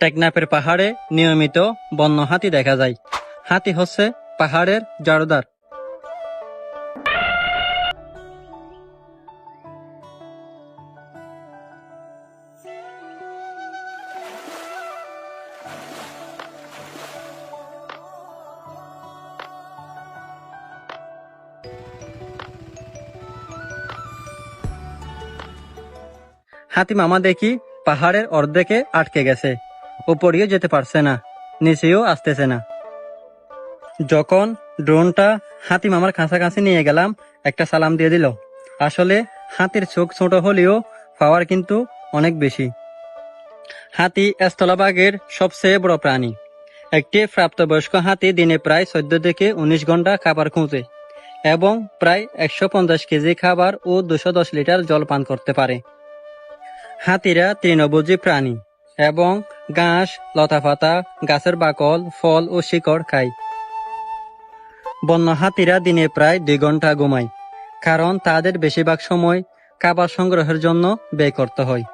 টেকনাফের পাহাড়ে নিয়মিত বন্য হাতি দেখা যায়। হাতি হচ্ছে পাহাড়ের জড়দার হাতি মামা দেখি পাহাড়ের অর্ধেকে আটকে গেছে। উপরেও যেতে পারছে না, নিচেও আসতেছে না। যখন ড্রোনটা হাতি মামার কাছাকাছি নিয়ে গেলাম, একটা সালাম দিয়ে দিল। আসলে হাতির চোখ ছোট হলেও পাওয়ার কিন্তু অনেক বেশি। হাতি স্থলভাগের সবচেয়ে বড় প্রাণী। একটি প্রাপ্তবয়স্ক হাতি দিনে প্রায় চোদ্দ থেকে উনিশ ঘণ্টা খাবার খুঁজে এবং প্রায় একশো পঞ্চাশ কেজি খাবার ও দশ লিটার জল পান করতে পারে। হাতিরা তৃণভোজী প্রাণী এবং ঘাস, লতাপাতা, গাছের বাকল, ফল ও শিকড় খায়। বন্য হাতিরা দিনে প্রায় দুই ঘণ্টা ঘুমায়, কারণ তাদের বেশিরভাগ সময় খাবার সংগ্রহের জন্য ব্যয় করতে হয়।